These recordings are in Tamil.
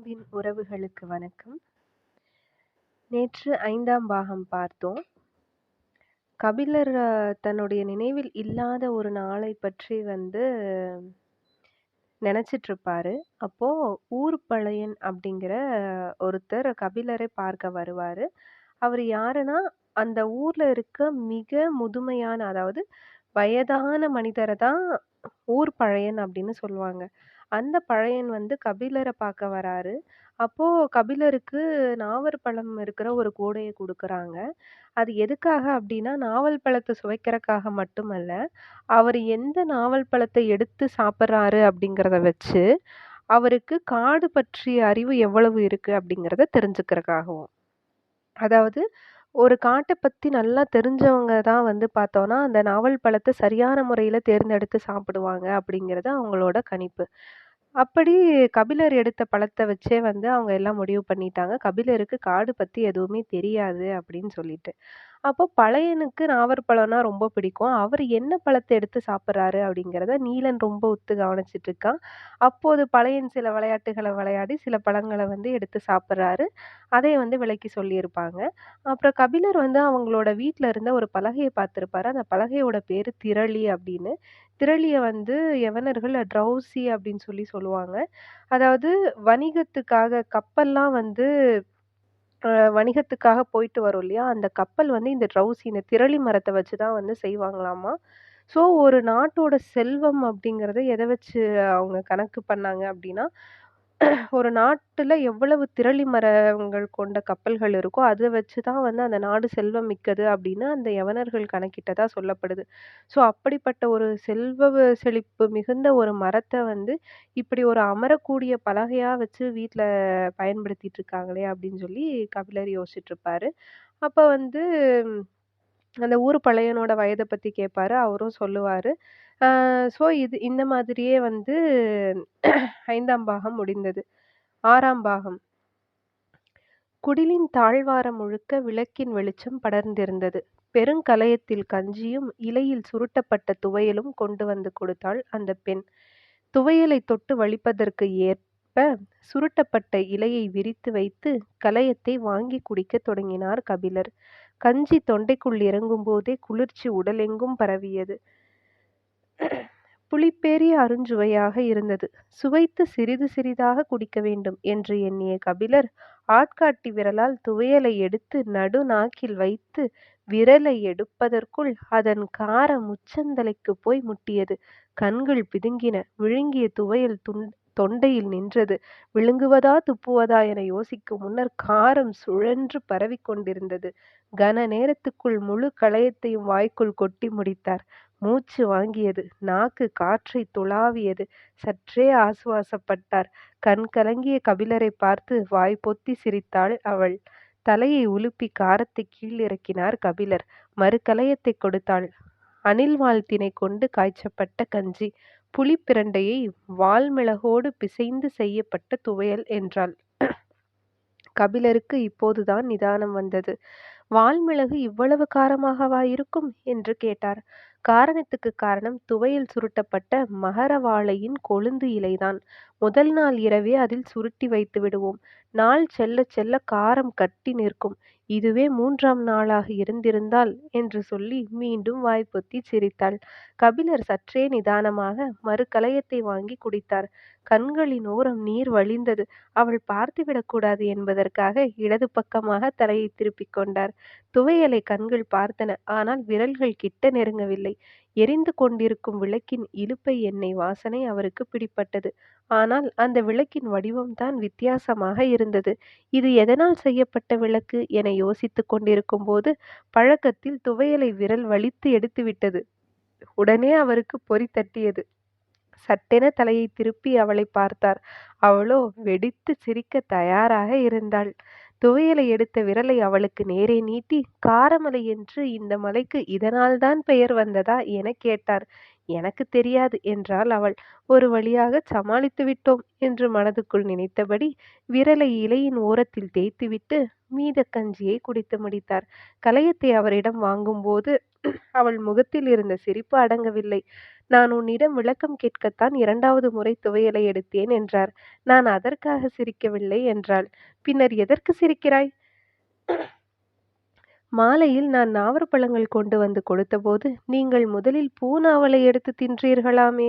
அன்பின் உறவுகளுக்கு வணக்கம். நேற்று ஐந்தாம் பாகம் பார்த்தோம். கபிலர் தன்னுடைய நினைவில் இல்லாத ஒரு நாளை பற்றி வந்து நெனச்சிட்டுருப்பாரு. அப்போ பழையன் அப்படிங்கிற ஒருத்தர் கபிலரை பார்க்க வருவார் அவர் யாருன்னா, அந்த ஊரில் இருக்க மிக முதுமையான அதாவது வயதான மனிதரை தான் ஊர் பழையன் அப்படின்னு சொல்லுவாங்க. அந்த பழையன் வந்து கபிலரை பார்க்க வராரு. அப்போ கபிலருக்கு நாவல் பழம் இருக்கிற ஒரு கூடையை கொடுக்குறாங்க அது எதுக்காக அப்படின்னா, நாவல் பழத்தை சுவைக்கிறக்காக மட்டுமல்ல, அவர் எந்த நாவல் பழத்தை எடுத்து சாப்பிட்றாரு அப்படிங்கிறத வச்சு, அவருக்கு காடு பற்றிய அறிவு எவ்வளவு இருக்கு அப்படிங்கிறத தெரிஞ்சுக்கிறக்காகவும். அதாவது ஒரு காட்டை பற்றி நல்லா தெரிஞ்சவங்க தான் வந்து பார்த்தோன்னா அந்த நாவல் பழத்தை சரியான முறையில் தேர்ந்தெடுத்து சாப்பிடுவாங்க அப்படிங்கிறது அவங்களோட கணிப்பு. அப்படி கபிலர் எடுத்த பழத்தை வச்சே வந்து அவங்க எல்லாம் முடிவு பண்ணிட்டாங்க. கபிலருக்கு காடு பத்தி எதுவுமே தெரியாது அப்படின்னு சொல்லிட்டு. அப்போ பழையனுக்கு நாவற்பழம்னா ரொம்ப பிடிக்கும். அவர் என்ன பழத்தை எடுத்து சாப்பிட்றாரு அப்படிங்கிறத நீலன் ரொம்ப உத்து கவனிச்சிட்டு இருக்கான். அப்போது பழையன் சில விளையாட்டுகளை விளையாடி சில பழங்களை வந்து எடுத்து சாப்பிட்றாரு அதை வந்து விலக்கி சொல்லியிருப்பாங்க. அப்புறம் கபிலர் வந்து அவங்களோட வீட்டில் இருந்த ஒரு பலகையை பார்த்துருப்பாரு அந்த பலகையோட பேர் திரளி அப்படின்னு. திரளியை வந்து யவனர்கள் ட்ரௌசி அப்படின்னு சொல்லி சொல்லுவாங்க. அதாவது வணிகத்துக்காக கப்பல்லாம் வந்து வணிகத்துக்காக போயிட்டு வரும் இல்லையா? அந்த கப்பல் வந்து இந்த ட்ரௌசி இந்த திரளி மரத்தை வச்சு தான் வந்து செய்வாங்களாமா. ஸோ ஒரு நாட்டோட செல்வம் அப்படிங்கிறத எதை வச்சு அவங்க கணக்கு பண்ணாங்க அப்படின்னா, ஒரு நாட்டில் எவ்வளவு திரளி மரங்கள் கொண்ட கப்பல்கள் இருக்கோ, அதை வச்சு தான் வந்து அந்த நாடு செல்வம் மிக்கது அப்படின்னு அந்த யவனர்கள் கணக்கிட்டதா சொல்லப்படுது. ஸோ அப்படிப்பட்ட ஒரு செல்வ செழிப்பு மிகுந்த ஒரு மரத்தை வந்து, இப்படி ஒரு அமரக்கூடிய பலகையாக வச்சு வீட்டில் பயன்படுத்திட்டு இருக்காங்களே அப்படின்னு சொல்லி கபிலர் யோசிச்சுட்டுருப்பாரு. அப்போ வந்து அந்த ஊர் பழையனோட வயதை பற்றி கேட்பாரு. அவரும் சொல்லுவார் ஸோ இது இந்த மாதிரியே வந்து ஐந்தாம் பாகம் முடிந்தது. ஆறாம் பாகம். குடிலின் தாழ்வாரம் முழுக்க விளக்கின் வெளிச்சம் படர்ந்திருந்தது. பெருங்கலயத்தில் கஞ்சியும், இலையில் சுருட்டப்பட்ட துவையலும் கொண்டு வந்து கொடுத்தாள் அந்த பெண். துவையலை தொட்டு வலிப்பதற்கு ஏற்ப சுருட்டப்பட்ட இலையை விரித்து வைத்து, கலயத்தை வாங்கிக் குடிக்க தொடங்கினார் கபிலர். கஞ்சி தொண்டைக்குள் இறங்கும்போதே குளிர்ச்சி உடலெங்கும் பரவியது. புளிப்பேறிய அருஞ்சுவையாக இருந்தது. சுவைத்து சிறிது சிறிதாக குடிக்க வேண்டும் என்று எண்ணிய கபிலர், ஆட்காட்டி விரலால் துவையலை எடுத்து நடு நாக்கில் வைத்து விரலை எடுப்பதற்குள் அதன் காரம் உச்சந்தலைக்குப் போய் முட்டியது. கண்கள் பிதுங்கின. விழுங்கிய துவையல் துண் தொண்டையில் நின்றது. விழுங்குவதா துப்புவதா என யோசிக்கும் முன்னர் காரம் சுழன்று பரவிக் கொண்டிருந்தது. கன நேரத்துக்குள் முழு களையத்தையும் வாய்க்குள் கொட்டி முடித்தார். மூச்சு வாங்கியது. நாக்கு காற்றை துளாவியது சற்றே ஆசுவாசப்பட்டார். கண் கலங்கிய கபிலரை பார்த்து வாய் பொத்தி சிரித்தாள் அவள். தலையை உலுப்பி காரத்தை கீழ் இறக்கினார் கபிலர். மறு கலையத்தை கொடுத்தாள். அணில் வாழ்த்தினை கொண்டு காய்ச்சப்பட்ட கஞ்சி. புளிப்பிரண்டையை வால்மிளகோடு பிசைந்து செய்யப்பட்ட துவையல் என்றாள். கபிலருக்கு இப்போதுதான் நிதானம் வந்தது. வால்மிளகு இவ்வளவு காரமாகவா இருக்கும்? என்று கேட்டார். காரணத்துக்குக் காரணம் துவையல் சுருட்டப்பட்ட மகரவாழையின் கொழுந்து இலைதான். முதல் நாள் இரவே அதில் சுருட்டி வைத்து விடுவோம். நாள் செல்லச் செல்ல காரம் கட்டி நிற்கும். இதுவே மூன்றாம் நாளாக இருந்திருந்தால் என்று சொல்லி மீண்டும் வாய் பொத்திச் சிரித்தாள். கபிலர் சற்றே நிதானமாக மறு கலயத்தை குடித்தார். கண்களின் ஓரம் நீர் வழிந்தது. அவள் பார்த்துவிடக்கூடாது என்பதற்காக இடது பக்கமாக தலையை திருப்பிக் கொண்டார். துவையலை கண்கள் பார்த்தன. ஆனால் விரல்கள் கிட்ட நெருங்கவில்லை. எரிந்து கொண்டிருக்கும் விளக்கின் இலுப்பை எண்ணெய் வாசனை அவருக்கு பிடிப்பட்டது ஆனால் அந்த விளக்கின் வடிவம்தான் வித்தியாசமாக இருந்தது. இது எதனால் செய்யப்பட்ட விளக்கு என யோசித்துக் கொண்டிருக்கும்போது, பழக்கத்தில் துவையலை விரல் வலித்து எடுத்துவிட்டது. உடனே அவருக்கு பொறி தட்டியது. சட்டென தலையை திருப்பி அவளை பார்த்தார். அவளோ வெடித்து சிரிக்க தயாராக இருந்தாள். துவையலை எடுத்த விரலை அவளுக்கு நேரே நீட்டி, காரமலை என்று இந்த மலைக்கு இதனால்தான் பெயர் வந்ததா? எனக் கேட்டார். எனக்கு தெரியாது என்றாள் அவள். ஒரு வழியாகச் சமாளித்து விட்டோம் என்று மனதுக்குள் நினைத்தபடி, விரலை இலையின் ஓரத்தில் தேய்த்துவிட்டு, மீத கஞ்சியை குடித்து முடித்தார். கலையத்தை அவரிடம் வாங்கும்போது அவள் முகத்தில் இருந்த சிரிப்பு அடங்கவில்லை. நான் உன்னிடம் விளக்கம் கேட்கத்தான் இரண்டாவது முறை துவையலை எடுத்தேன் என்றார் நான் அதற்காக சிரிக்கவில்லை என்றாள் பின்னர் எதற்கு சிரிக்கிறாய் மாலையில் நான் நாவற்பழங்கள் கொண்டு வந்து கொடுத்தபோது நீங்கள் முதலில் பூநாவலை எடுத்து தின்றீர்களாமே?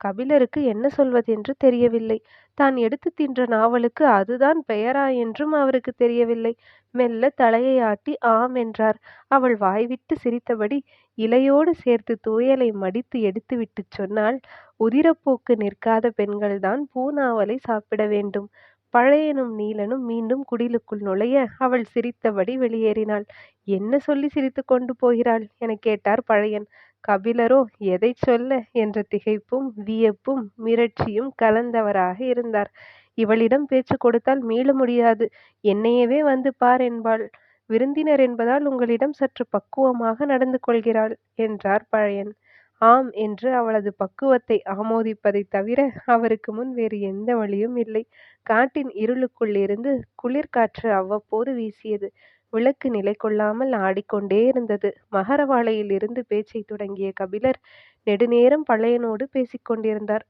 கபிலருக்கு என்ன சொல்வதென்று தெரியவில்லை. தான் எடுத்து தின்ற நாவலுக்கு அதுதான் பெயரா என்றும் அவருக்கு தெரியவில்லை. மெல்ல தலையை ஆட்டி ஆம் என்றார். அவள் வாய்விட்டு சிரித்தபடி இலையோடு சேர்த்து தூயலை மடித்து எடுத்துவிட்டு சொன்னால் உதிரப்போக்கு நிற்காத பெண்கள்தான் பூநாவலை சாப்பிட வேண்டும். பழையனும் நீலனும் மீண்டும் குடிலுக்குள் நுழைய அவள் சிரித்தபடி வெளியேறினாள். என்ன சொல்லி சிரித்து கொண்டு போகிறாள்? என கேட்டார் பழையன். கபிலரோ எதை சொல்ல? என்ற திகைப்பும் வியப்பும் மிரட்சியும் கலந்தவராக இருந்தார். இவளிடம் பேச்சு கொடுத்தால் மீள முடியாது. என்னையவே வந்து பார் என்பாள். விருந்தினர் என்பதால் உங்களிடம் சற்று பக்குவமாக நடந்து கொள்கிறாள் என்றார் பழையன். ஆம் என்று அவளது பக்குவத்தை ஆமோதிப்பதைத் தவிர அவருக்கு முன் வேறு எந்த வழியும் இல்லை. காட்டின் இருளுக்குள் இருந்து குளிர்காற்று அவ்வப்போது வீசியது. விளக்கு நிலை கொள்ளாமல் ஆடிக்கொண்டே இருந்தது. மகரவாழையில் இருந்து பேச்சை தொடங்கிய கபிலர் நெடுநேரம் பழையனோடு பேசிக் கொண்டிருந்தார்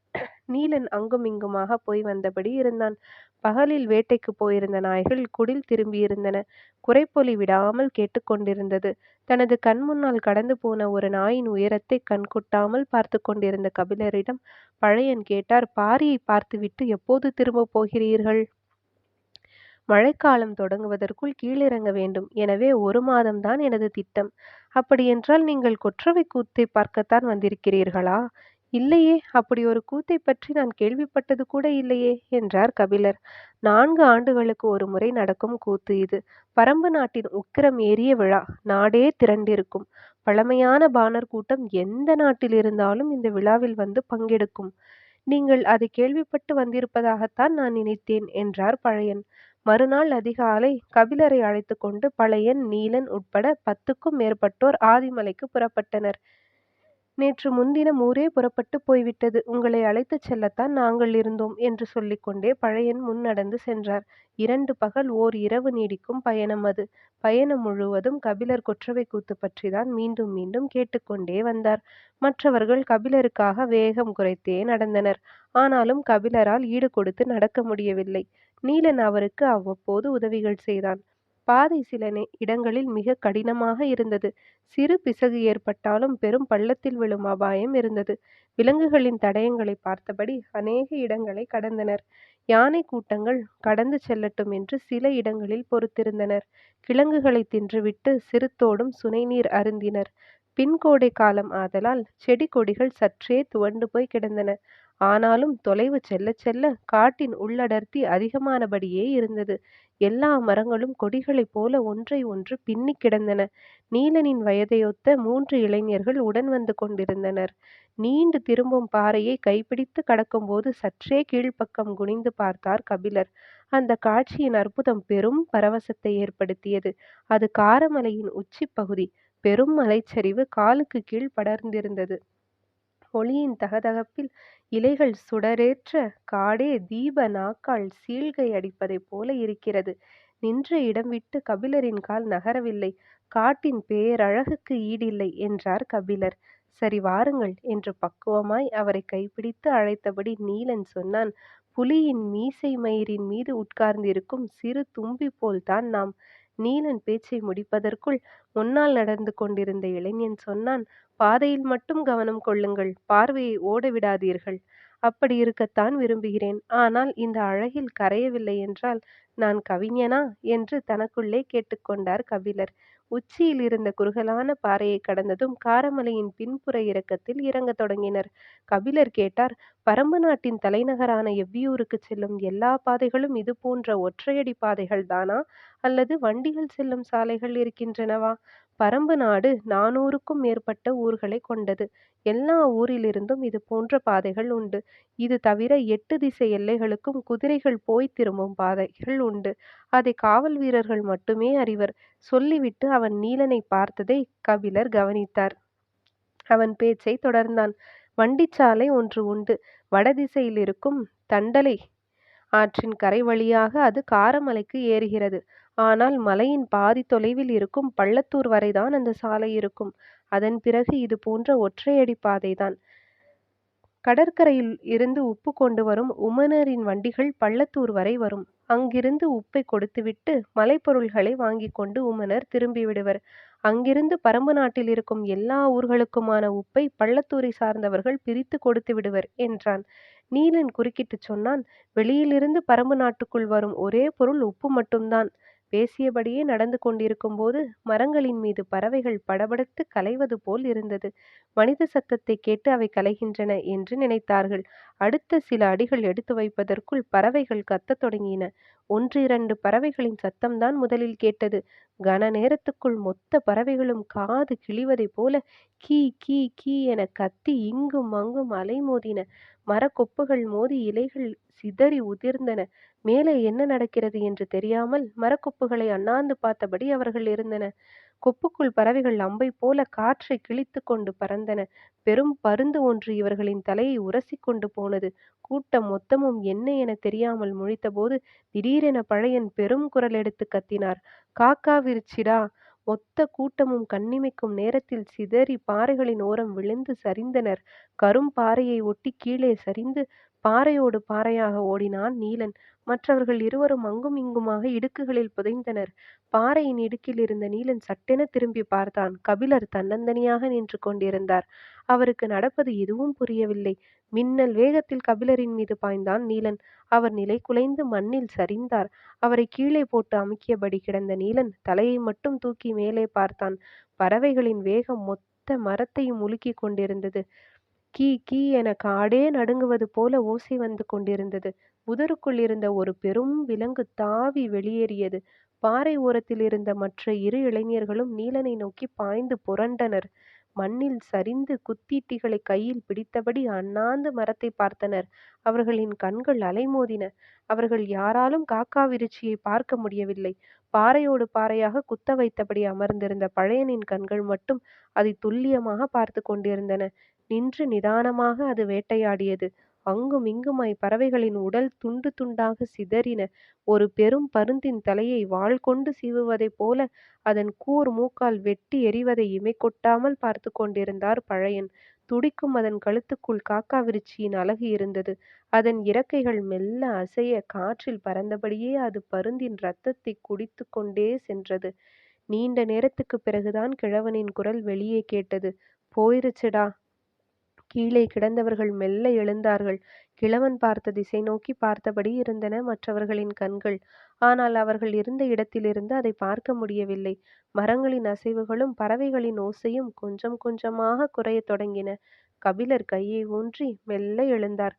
நீலன் அங்குமிங்குமாக போய் வந்தபடி இருந்தான். பகலில் வேட்டைக்கு போயிருந்த நாய்கள் குடில் திரும்பியிருந்தன. குறைப்பொலி விடாமல் கேட்டுக்கொண்டிருந்தது தனது கண் முன்னால் கடந்து போன ஒரு நாயின் உயரத்தை கண்கொட்டாமல் பார்த்து கொண்டிருந்த கபிலரிடம் பழையன் கேட்டார் பாரியை பார்த்துவிட்டு எப்போது திரும்ப போகிறீர்கள்? மழைக்காலம் தொடங்குவதற்குள் கீழிறங்க வேண்டும். எனவே ஒரு மாதம்தான் எனது திட்டம். அப்படியென்றால் நீங்கள் கொற்றவை கூத்தை பார்க்கத்தான் வந்திருக்கிறீர்களா? இல்லையே அப்படி ஒரு கூத்தை பற்றி நான் கேள்விப்பட்டது கூட இல்லையே என்றார் கபிலர். நான்கு ஆண்டுகளுக்கு ஒரு முறை நடக்கும் கூத்து இது. பரம்பு நாட்டின் உக்கிரம் ஏறிய விழா. நாடே திரண்டிருக்கும். பழமையான பாணர் கூட்டம் எந்த நாட்டில் இருந்தாலும் இந்த விழாவில் வந்து பங்கெடுக்கும். நீங்கள் அதை கேள்விப்பட்டு வந்திருப்பதாகத்தான் நான் நினைத்தேன் என்றார் பழையன். மறுநாள் அதிகாலை கபிலரை அழைத்து கொண்டு பழையன் நீலன் உட்பட பத்துக்கும் மேற்பட்டோர் ஆதிமலைக்கு புறப்பட்டனர். நேற்று முன்தினம் ஊரே புறப்பட்டு போய்விட்டது. உங்களை அழைத்துச் செல்லத்தான் நாங்கள் இருந்தோம் என்று சொல்லிக்கொண்டே பழையன் முன் நடந்து சென்றார். இரண்டு பகல் ஓர் இரவு நீடிக்கும் பயணம் அது. பயணம் முழுவதும் கபிலர் கொற்றவை கூத்து பற்றிதான் மீண்டும் மீண்டும் கேட்டுக்கொண்டே வந்தார். மற்றவர்கள் கபிலருக்காக வேகம் குறைத்தே நடந்தனர். ஆனாலும் கபிலரால் ஈடு கொடுத்து நடக்க முடியவில்லை. நீலன் அவருக்கு அவ்வப்போது உதவிகள் செய்தான். பாதை சில இடங்களில் மிக கடினமாக இருந்தது. சிறு பிசகு ஏற்பட்டாலும் பெரும் பள்ளத்தில் விழும் அபாயம் இருந்தது. விலங்குகளின் தடயங்களை பார்த்தபடி அநேக இடங்களை கடந்தனர். யானை கூட்டங்கள் கடந்து செல்லட்டும் என்று சில இடங்களில் பொறுத்திருந்தனர். கிழங்குகளை தின்றுவிட்டு சிறுத்தோடும் சுனைநீர் அருந்தினர். பின்கோடை காலம் ஆதலால் செடி கொடிகள் சற்றே துவண்டு போய் கிடந்தன. ஆனாலும் தொலைவு செல்ல செல்ல காட்டின் உள்ளடர்த்தி அதிகமானபடியே இருந்தது. எல்லா மரங்களும் கொடிகளைப் போல ஒன்றை ஒன்று பின்னிக் கிடந்தன. நீலனின் வயதையொத்த மூன்று இளைஞர்கள் உடன் வந்து கொண்டிருந்தனர். நீண்டு திரும்பும் பாறையை கைப்பிடித்து கடக்கும்போது சற்றே கீழ்ப்பக்கம் குனிந்து பார்த்தார் கபிலர். அந்த காட்சியின் அற்புதம் பெரும் பரவசத்தை ஏற்படுத்தியது. அது காரமலையின் உச்சி பகுதி. பெரும் மலைச்சரிவு காலுக்கு கீழ் படர்ந்திருந்தது. ஒளியின் தகதகப்பில் இலைகள் சுடரேற்ற காடே தீப நாக்கால் சீழ்கை அடிப்பதைப் போல இருக்கிறது. நின்ற இடம் விட்டு கபிலரின் கால் நகரவில்லை. காட்டின் பேரழகுக்கு ஈடில்லை என்றார் கபிலர். சரி வாருங்கள் என்று பக்குவமாய் அவரை கைப்பிடித்து அழைத்தபடி நீலன் சொன்னான் புலியின் மீசை மயிரின் மீது உட்கார்ந்திருக்கும் சிறு தும்பி போல்தான் நாம் நீலன் பேச்சை முடிப்பதற்குள் முன்னால் நடந்து கொண்டிருந்த இளைஞன் சொன்னான் பாதையில் மட்டும் கவனம் கொள்ளுங்கள் பார்வையை ஓட விடாதீர்கள். அப்படி இருக்கத்தான் விரும்புகிறேன். ஆனால் இந்த அழகில் கரையவில்லை என்றால் நான் கவிஞனா? என்று தனக்குள்ளே கேட்டுக்கொண்டார் கபிலர். உச்சியில் இருந்த குறுகலான பாறையை கடந்ததும் காரமலையின் பின்புற இறக்கத்தில் இறங்கத் தொடங்கினர். கபிலர் கேட்டார் பரம்பு நாட்டின் தலைநகரான எவ்வியூருக்கு செல்லும் எல்லா பாதைகளும் இது போன்ற ஒற்றையடி பாதைகள் தானா? அல்லது வண்டிகள் செல்லும் சாலைகள் இருக்கின்றனவா? பரம்பு நாடு நானூறுக்கும் மேற்பட்ட ஊர்களை கொண்டது. எல்லா ஊரிலிருந்தும் இது போன்ற பாதைகள் உண்டு. இது தவிர எட்டு திசை எல்லைகளுக்கும் குதிரைகள் போய் திரும்பும் பாதைகள் உண்டு. அதை காவல் வீரர்கள் மட்டுமே அறிவர். சொல்லிவிட்டு அவன் நீலனை பார்த்ததை கபிலர் கவனித்தார். அவன் பேச்சை தொடர்ந்தான். வண்டிச்சாலை ஒன்று உண்டு. வடதிசையில் இருக்கும் தண்டலை ஆற்றின் கரை வழியாக அது காரமலைக்கு ஏறுகிறது. ஆனால் மலையின் பாதி தொலைவில் இருக்கும் பள்ளத்தூர் வரைதான் அந்த சாலை இருக்கும். அதன் பிறகு இது போன்ற ஒற்றையடி பாதைதான். கடற்கரையில் இருந்து உப்பு கொண்டு வரும் உமனரின் வண்டிகள் பள்ளத்தூர் வரை வரும். அங்கிருந்து உப்பை கொடுத்துவிட்டு மலைப்பொருள்களை வாங்கி கொண்டு உமனர் திரும்பி விடுவர். அங்கிருந்து பரம்பு நாட்டில் இருக்கும் எல்லா ஊர்களுக்குமான உப்பை பள்ளத்தூரை சார்ந்தவர்கள் பிரித்து கொடுத்து விடுவர் என்றான். நீலன் குறுக்கிட்டுச் சொன்னான் வெளியிலிருந்து பரம்பு நாட்டுக்குள் வரும் ஒரே பொருள் உப்பு மட்டும்தான். பேசியபடியே நடந்து கொண்டிருக்கும் போது மரங்களின் மீது பறவைகள் படபடத்து கலைவது போல் இருந்தது. மனித சத்தத்தை கேட்டு அவை கலைகின்றன என்று நினைத்தார்கள். அடுத்த சில அடிகள் எடுத்து வைப்பதற்குள் பறவைகள் கத்தத் தொடங்கின. ஒன்று இரண்டு பறவைகளின் சத்தம்தான் முதலில் கேட்டது. கன நேரத்துக்குள் மொத்த பறவைகளும் காது கிழிவதைப் போல கீ கீ கீ என கத்தி இங்கும் அங்கும் அலைமோதின. மரக்கொப்புகள் மோதி இலைகள் சிதறி உதிர்ந்தன. மேலே என்ன நடக்கிறது என்று தெரியாமல் மரக்கொப்புகளை அண்ணாந்து பார்த்தபடி அவர்கள் இருந்தன. கொப்புக்குள் பறவைகள் அம்பை போல காற்றை கிழித்து கொண்டு பறந்தன. பெரும் பருந்து ஒன்று இவர்களின் தலையை உரசி கொண்டு போனது. கூட்டம் மொத்தமும் என்ன என தெரியாமல் முழித்தபோது திடீரென பழையன் பெரும் குரல் எடுத்து கத்தினார். காக்காவிருச்சிடா மொத்த கூட்டமும் கண்ணிமைக்கும் நேரத்தில் சிதறி பாறைகளின் ஓரம் விழுந்து சரிந்தனர். கரும் பாறையை ஒட்டி கீழே சரிந்து பாறையோடு பாறையாக ஓடினான் நீலன். மற்றவர்கள் இருவரும் அங்கும் இங்குமாக இடுக்குகளில் புதைந்தனர். பாறையின் இடுக்கில் இருந்த நீலன் சட்டென திரும்பி பார்த்தான். கபிலர் தன்னந்தனியாக நின்று கொண்டிருந்தார். அவருக்கு நடப்பது எதுவும் புரியவில்லை. மின்னல் வேகத்தில் கபிலரின் மீது பாய்ந்தான் நீலன். அவர் நிலை குலைந்து மண்ணில் சரிந்தார். அவரை கீழே போட்டு அமுக்கியபடி கிடந்த நீலன் தலையை மட்டும் தூக்கி மேலே பார்த்தான். பறவைகளின் வேகம் மொத்த மரத்தையும் உலுக்கிக் கொண்டிருந்தது. கீ கீ என காடே நடுங்குவது போல ஓசை வந்து கொண்டிருந்தது. புதருக்குள் இருந்த ஒரு பெரும் விலங்கு தாவி வெளியேறியது. பாறை ஓரத்தில் இருந்த மற்ற இரு இளைஞர்களும் நீலனை நோக்கி பாய்ந்து புரண்டனர். மண்ணில் சரிந்து குத்தீட்டிகளை கையில் பிடித்தபடி அண்ணாந்து மரத்தை பார்த்தனர். அவர்களின் கண்கள் அலைமோதின. அவர்கள் யாராலும் காக்கா விருச்சியை பார்க்க முடியவில்லை. பாறையோடு பாறையாக குத்த வைத்தபடி அமர்ந்திருந்த பழையனின் கண்கள் மட்டும் அதை துல்லியமாக பார்த்து கொண்டிருந்தன. நின்று நிதானமாக அது வேட்டையாடியது. அங்கும் இங்குமாய் பறவைகளின் உடல் துண்டு துண்டாக சிதறின. ஒரு பெரும் பருந்தின் தலையை வாள் கொண்டு சீவுவதைப் போல அதன் கூர் மூக்கால் வெட்டி எறிவதை இமை கொட்டாமல் பார்த்து கொண்டிருந்தார் பழையன். துடிக்கும் அதன் கழுத்துக்குள் காக்காவிருச்சியின் அழகு இருந்தது. அதன் இறக்கைகள் மெல்ல அசைய காற்றில் பறந்தபடியே அது பருந்தின் இரத்தத்தை குடித்து கொண்டே சென்றது. நீண்ட நேரத்துக்கு பிறகுதான் கிழவனின் குரல் வெளியே கேட்டது. போயிருச்சுடா! கீழே கிடந்தவர்கள் மெல்ல எழுந்தார்கள். கிழவன் பார்த்த திசை நோக்கி பார்த்தபடி இருந்தன மற்றவர்களின் கண்கள். ஆனால் அவர்கள் இருந்த இடத்திலிருந்து அதை பார்க்க முடியவில்லை. மரங்களின் அசைவுகளும் பறவைகளின் ஓசையும் கொஞ்சம் கொஞ்சமாக குறையத் தொடங்கின. கபிலர் கையை ஊன்றி மெல்ல எழுந்தார்.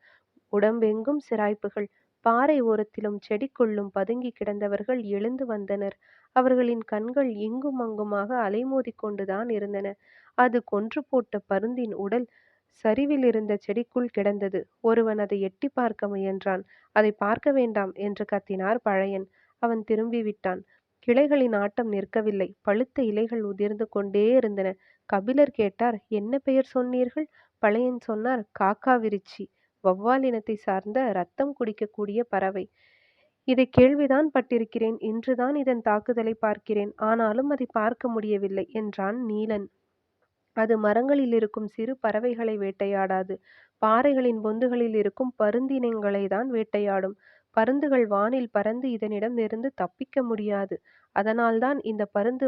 உடம்பெங்கும் சிராய்ப்புகள். பாறை ஓரத்திலும் செடிக்குள்ளும் பதுங்கி கிடந்தவர்கள் எழுந்து வந்தனர். அவர்களின் கண்கள் இங்கும் அங்குமாக அலைமோதிக் கொண்டுதான் இருந்தன. அது கொன்று போட்ட பருந்தின் உடல் சரிவில் இருந்த செடிக்குள் கிடந்தது. ஒருவன் அதை எட்டி பார்க்க முயன்றான். அதை பார்க்க வேண்டாம் என்று கத்தினார் பழையன். அவன் திரும்பி விட்டான். கிளைகளின் ஆட்டம் நிற்கவில்லை. பழுத்த இலைகள் உதிர்ந்து கொண்டே இருந்தன. கபிலர் கேட்டார் என்ன பெயர் சொன்னீர்கள்? பழையன் சொன்னார் காக்கா விரிச்சி. வௌவால் இனத்தை சார்ந்த ரத்தம் குடிக்கக்கூடிய பறவை. இதை கேள்விதான் பட்டிருக்கிறேன். இன்றுதான் இதன் தாக்குதலை பார்க்கிறேன். ஆனாலும் அதை பார்க்க முடியவில்லை என்றான் நீலன். அது மரங்களில் இருக்கும் சிறு பறவைகளை வேட்டையாடாது. பாறைகளின் பொந்துகளில் இருக்கும் பருந்தினங்களை தான் வேட்டையாடும். பருந்துகள் வானில் பறந்து இதனிடம் இருந்து தப்பிக்க முடியாது. அதனால்தான் இந்த பருந்து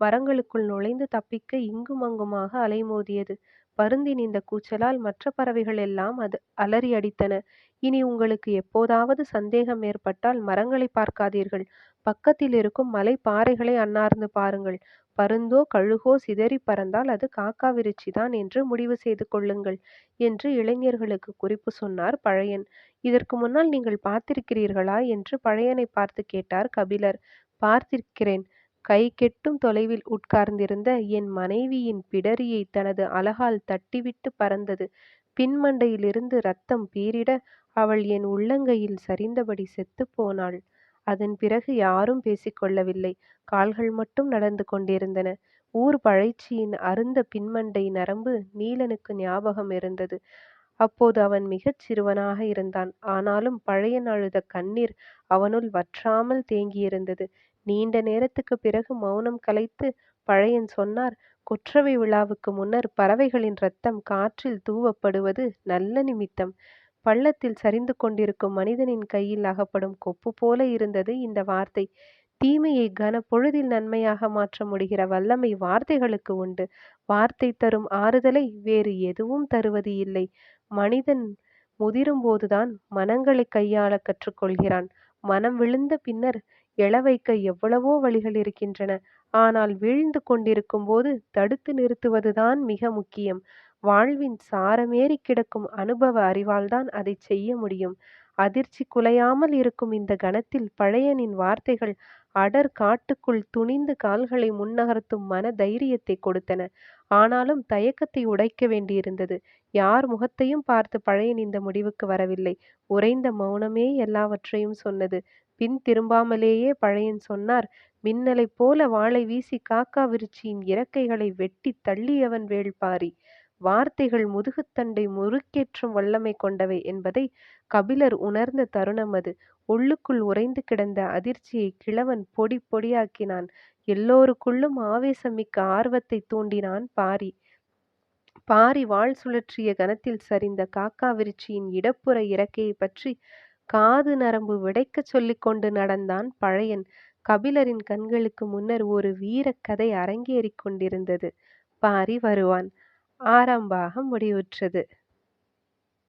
மரங்களுக்குள் நுழைந்து தப்பிக்க இங்கும் அங்குமாக அலைமோதியது. பருந்தின் இந்த கூச்சலால் மற்ற பறவைகள் எல்லாம் அது அலறி அடித்தன. இனி உங்களுக்கு எப்போதாவது சந்தேகம் ஏற்பட்டால் மரங்களை பார்க்காதீர்கள். பக்கத்தில் இருக்கும் மலை பாறைகளை அன்னார்ந்து பாருங்கள். பருந்தோ கழுகோ சிதறி பறந்தால் அது காக்காவிருச்சி தான் என்று முடிவு செய்து கொள்ளுங்கள் என்று இளைஞர்களுக்கு குறிப்பு சொன்னார் பழையன். இதற்கு முன்னால் நீங்கள் பார்த்திருக்கிறீர்களா? என்று பழையனை பார்த்து கேட்டார் கபிலர். பார்த்திருக்கிறேன். கை கெட்டும் தொலைவில் உட்கார்ந்திருந்த என் மனைவியின் பிடரியை தனது அலகால் தட்டிவிட்டு பறந்தது. பின்மண்டையிலிருந்து ரத்தம் பீரிட அவள் என் உள்ளங்கையில் சரிந்தபடி செத்துப் போனாள். அதன் பிறகு யாரும் பேசிக்கொள்ளவில்லை. கால்கள் மட்டும் நடந்து கொண்டிருந்தன. ஊர் பழைச்சியின் அருந்த பின்மண்டை நரம்பு நீலனுக்கு ஞாபகம் இருந்தது. அப்போது அவன் மிகச் சிறுவனாக இருந்தான். ஆனாலும் பழையன் அழுத கண்ணீர் அவனுள் வற்றாமல் தேங்கியிருந்தது. நீண்ட நேரத்துக்கு பிறகு மௌனம் கலைத்து பழையன் சொன்னார் கொற்றவை விழாவுக்கு முன்னர் பறவைகளின் ரத்தம் காற்றில் தூவப்படுவது நல்ல நிமித்தம். பள்ளத்தில் சரிந்து கொண்டிருக்கும் மனிதனின் கையில் அகப்படும் கொப்பு போல இருந்தது இந்த வார்த்தை. தீமையை கன பொழுதில் நன்மையாக மாற்ற முடிகிற வல்லமை வார்த்தைகளுக்கு உண்டு. வார்த்தை தரும் ஆறுதலை வேறு எதுவும் தருவது இல்லை. மனிதன் முதிரும் போதுதான் மனங்களை கையாள கற்றுக்கொள்கிறான். மனம் விழுந்த பின்னர் எழ வைக்க எவ்வளவோ வழிகள் இருக்கின்றன. ஆனால் வீழ்ந்து கொண்டிருக்கும் போது தடுத்து நிறுத்துவதுதான் மிக முக்கியம். வாழ்வின் சாரமேறி கிடக்கும் அனுபவ அறிவால்தான் அதை செய்ய முடியும். அதிர்ச்சி குலையாமல் இருக்கும் இந்த கணத்தில் பழையனின் வார்த்தைகள் அடர் காட்டுக்குள் துணிந்து கால்களை முன்னகர்த்தும் மன தைரியத்தை கொடுத்தன. ஆனாலும் தயக்கத்தை உடைக்க வேண்டியிருந்தது. யார் முகத்தையும் பார்த்து பழையன் இந்த முடிவுக்கு வரவில்லை. உறைந்த மௌனமே எல்லாவற்றையும் சொன்னது. பின் திரும்பாமலேயே பழையன் சொன்னார் மின்னலைப் போல வாளை வீசி காக்கா விருச்சியின் இறக்கைகளை வெட்டி தள்ளியவன் வேள்பாரி. வார்த்தைகள் முதுகுத்தண்டை முறுக்கேற்றும் வல்லமை கொண்டவை என்பதை கபிலர் உணர்ந்த தருணம் அது. உள்ளுக்குள் உறைந்து கிடந்த அதிர்ச்சியை கிழவன் பொடி பொடியாக்கினான். எல்லோருக்குள்ளும் ஆவேசமிக்க ஆர்வத்தை தூண்டினான் பாரி. பாரி வாழ் சுழற்றிய கணத்தில் சரிந்த காக்கா விருச்சியின் இடப்புற இறக்கையை பற்றி காது நரம்பு விடைக்கச் சொல்லிக் கொண்டு நடந்தான் பழையன். கபிலரின் கண்களுக்கு முன்னர் ஒரு வீரக் கதை அரங்கேறிக் கொண்டிருந்தது. பாரி வருவான். ஆறாம் பாகம் முடிவுற்றது.